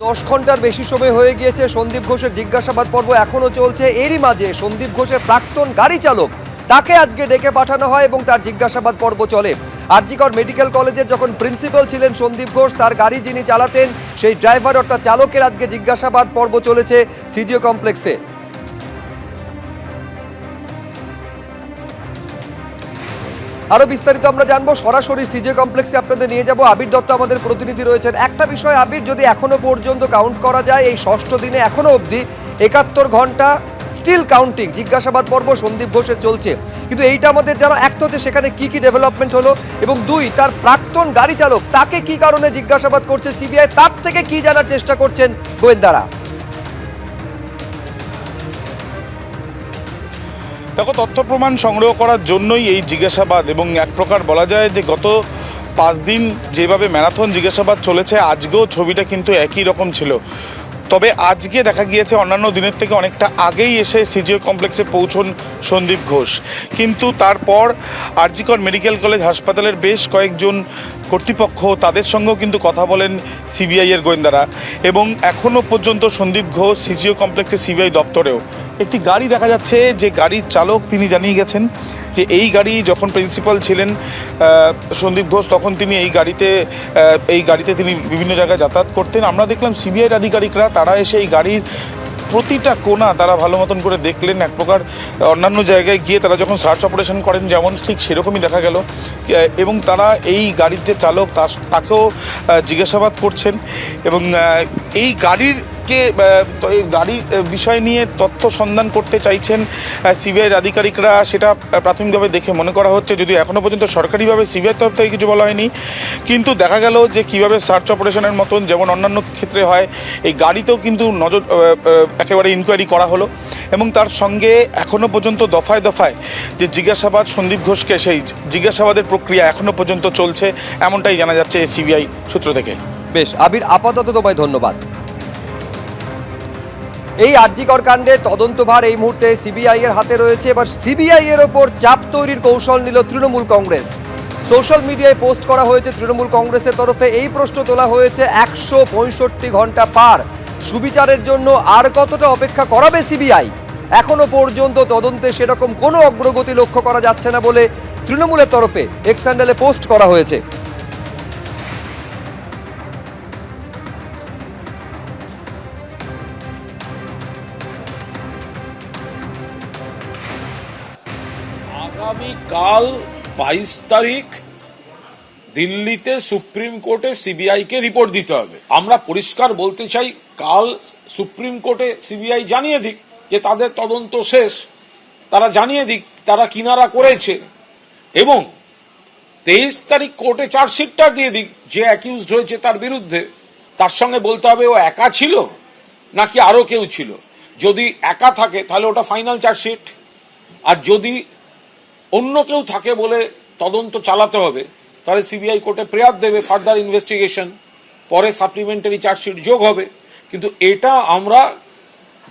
দশ ঘণ্টার বেশি সময় হয়ে গিয়েছে সন্দীপ ঘোষের জিজ্ঞাসাবাদ পর্ব এখনও চলছে। এরই মাঝে সন্দীপ ঘোষের প্রাক্তন গাড়ি চালক তাকে আজকে ডেকে পাঠানো হয় এবং তার জিজ্ঞাসাবাদ পর্ব চলে। আরজিকর মেডিকেল কলেজের যখন প্রিন্সিপাল ছিলেন সন্দীপ ঘোষ, তার গাড়ি যিনি চালাতেন, সেই ড্রাইভার অর্থাৎ চালকের আজকে জিজ্ঞাসাবাদ পর্ব চলেছে সিজিও কমপ্লেক্সে। আরও বিস্তারিত আমরা জানব। সরাসরি সিজে কমপ্লেক্সে আপনাদের নিয়ে যাব। আবির দত্ত আমাদের প্রতিনিধি রয়েছেন। একটা বিষয়, আবির, যদি এখনও পর্যন্ত কাউন্ট করা যায়, এই ষষ্ঠ দিনে, এখনও অবধি একাত্তর ঘণ্টা স্টিল কাউন্টিং জিজ্ঞাসাবাদ পর্ব সন্দীপ ঘোষের চলছে। কিন্তু এইটা আমাদের যারা এক হচ্ছে, সেখানে কি কি ডেভেলপমেন্ট হলো? এবং দুই, তার প্রাক্তন গাড়ি চালক, তাকে কি কারণে জিজ্ঞাসাবাদ করছে সিবিআই তার থেকে কি জানার চেষ্টা করছেন গোয়েন্দারা? দেখো, তথ্য প্রমাণ সংগ্রহ করার জন্যই এই জিজ্ঞাসাবাদ এবং এক প্রকার বলা যায় যে গত পাঁচ দিন যেভাবে ম্যারাথন জিজ্ঞাসাবাদ চলেছে, আজকেও ছবিটা কিন্তু একই রকম ছিল। তবে আজকে দেখা গিয়েছে, অন্যান্য দিনের থেকে অনেকটা আগেই এসে সিজিও কমপ্লেক্সে পৌঁছন সন্দীপ ঘোষ। কিন্তু তারপর আরজিকর মেডিকেল কলেজ হাসপাতালের বেশ কয়েকজন কর্তৃপক্ষ তাদের সঙ্গেও কিন্তু কথা বলেন সিবিআইয়ের গোয়েন্দারা। এবং এখনও পর্যন্ত সন্দীপ ঘোষ সিজিও কমপ্লেক্সে সিবিআই দপ্তরেও। একটি গাড়ি দেখা যাচ্ছে, যে গাড়ির চালক তিনি জানিয়ে গেছেন যে এই গাড়ি যখন প্রিন্সিপাল ছিলেন সন্দীপ ঘোষ, তখন তিনি এই গাড়িতে এই গাড়িতে তিনি বিভিন্ন জায়গায় যাতায়াত করতেন। আমরা দেখলাম সিবিআইয়ের আধিকারিকরা, তারা এসে এই গাড়ির প্রতিটা কোণা তারা ভালো মতন করে দেখলেন। এক প্রকার অন্যান্য জায়গায় গিয়ে তারা যখন সার্চ অপারেশন করেন, যেমন ঠিক সেরকমই দেখা গেল। এবং তারা এই গাড়ির যে চালক তাকেও জিজ্ঞাসাবাদ করছেন এবং এই গাড়ির কে আহ, তো এই গাড়ির বিষয় নিয়ে তথ্য সন্ধান করতে চাইছেন সিবিআইয়ের আধিকারিকরা সেটা প্রাথমিকভাবে দেখে মনে করা হচ্ছে যদিও এখনও পর্যন্ত সরকারিভাবে সিবিআইয়ের তরফ থেকে কিছু বলা হয়নি। কিন্তু দেখা গেল যে কীভাবে সার্চ অপারেশনের মতন যেমন অন্যান্য ক্ষেত্রে হয় এই গাড়িতেও কিন্তু নজর একেবারে ইনকোয়ারি করা হলো। এবং তার সঙ্গে এখনও পর্যন্ত দফায় দফায় যে জিজ্ঞাসাবাদ সন্দীপ ঘোষকে সেই জিজ্ঞাসাবাদের প্রক্রিয়া এখনও পর্যন্ত চলছে এমনটাই জানা যাচ্ছে সিবিআই সূত্র থেকে। বেশ আবির আপাতত তোমায় ধন্যবাদ। এই আর্জিকর কাণ্ডে তদন্তভার এই মুহূর্তে সিবিআই এর হাতে রয়েছে। এবার সিবিআই এর ওপর চাপ তৈরির কৌশল নিল তৃণমূল কংগ্রেস। সোশ্যাল মিডিয়ায় পোস্ট করা হয়েছে তৃণমূল কংগ্রেসের তরফে। এই প্রশ্ন তোলা হয়েছে একশো পঁয়ষট্টি ঘণ্টা পার। সুবিচারের জন্য আর কতটা অপেক্ষা করাবে সিবিআই? এখনও পর্যন্ত তদন্তে সেরকম কোনো অগ্রগতি লক্ষ্য করা যাচ্ছে না বলে তৃণমূলের তরফে এক্স হ্যান্ডেলে পোস্ট করা হয়েছে। আগামীকাল বাইশ তারিখ দিল্লিতে সুপ্রিম কোর্টে সিবিআই কে রিপোর্ট দিতে হবে। আমরা পরিষ্কার বলতে চাই, কাল সুপ্রিম কোর্টে সিবিআই জানিয়ে দিক যে তাদের তদন্ত শেষ। তারা জানিয়ে দিক, তারা কিনারা করেছে। এবং তেইশ তারিখ কোর্টে চার্জশিটটা দিয়ে দিক, যে অ্যাকিউজড হয়েছে তার বিরুদ্ধে। তার সঙ্গে বলতে হবে, ও একা ছিল নাকি আরও কেউ ছিল? যদি একা থাকে, তাহলে ওটা ফাইনাল চার্জশিট। আর যদি অন্য কেউ থাকে বলে তদন্ত চালাতে হবে, তাহলে সিবিআই কোর্টে প্রেয়ার দেবে ফার্দার ইনভেস্টিগেশন পরে সাপ্লিমেন্টারি চার্জশিট যোগ হবে। কিন্তু এটা আমরা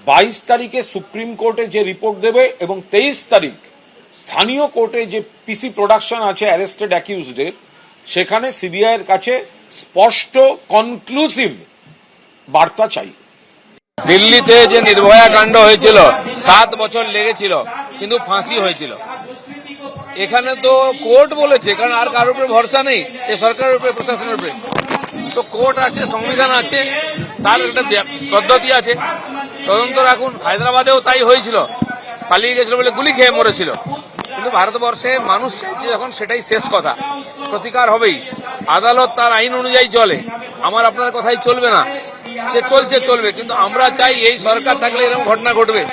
বাইশ তারিখে সুপ্রিম কোর্টে যে রিপোর্ট দেবে এবং তেইশ তারিখ স্থানীয় কোর্টে যে পিসি প্রোডাকশন আছে অ্যারেস্টেড অ্যাকিউজডের সেখানে সিবিআই এর কাছে স্পষ্ট কনক্লুসিভ বার্তা চাই। দিল্লিতে যে নির্ভয়া কাণ্ড হয়েছিল, সাত বছর লেগেছিল। কিন্তু ফাঁসি হয়েছিল। এখানে তো কোর্ট বলেছে, কারণ আর কারোর উপরে ভরসা নেই, এ সরকারের উপরে, প্রশাসনের উপরে। তো কোর্ট আছে, সংবিধান আছে, তার একটা পদ্ধতি আছে। তদন্ত রাখুন, হায়দ্রাবাদেও তাই হয়েছিল। পালিয়ে গেছিল বলে গুলি খেয়ে মরেছিল। কিন্তু ভারতবর্ষে মানুষ চাইছে যখন সেটাই শেষ কথা। প্রতিকার হবেই। আদালত তার আইন অনুযায়ী চলে। আমার আপনার কথাই চলবে না। সে চলছে, চলবে। কিন্তু আমরা চাই এই সরকার থাকলে এরকম ঘটনা ঘটবে।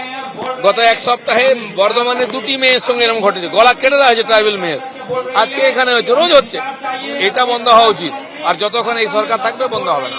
গত এক সপ্তাহে বর্ধমানে দুটি মেয়ের সঙ্গে এরকম ঘটেছে। গলা কেটে দেওয়া হয়েছে ট্রাইবেল মেয়ের। আজকে এখানে হচ্ছে রোজ হচ্ছে। এটা বন্ধ হওয়া উচিত। আর যতক্ষণ এই সরকার থাকবে, বন্ধ হবে না।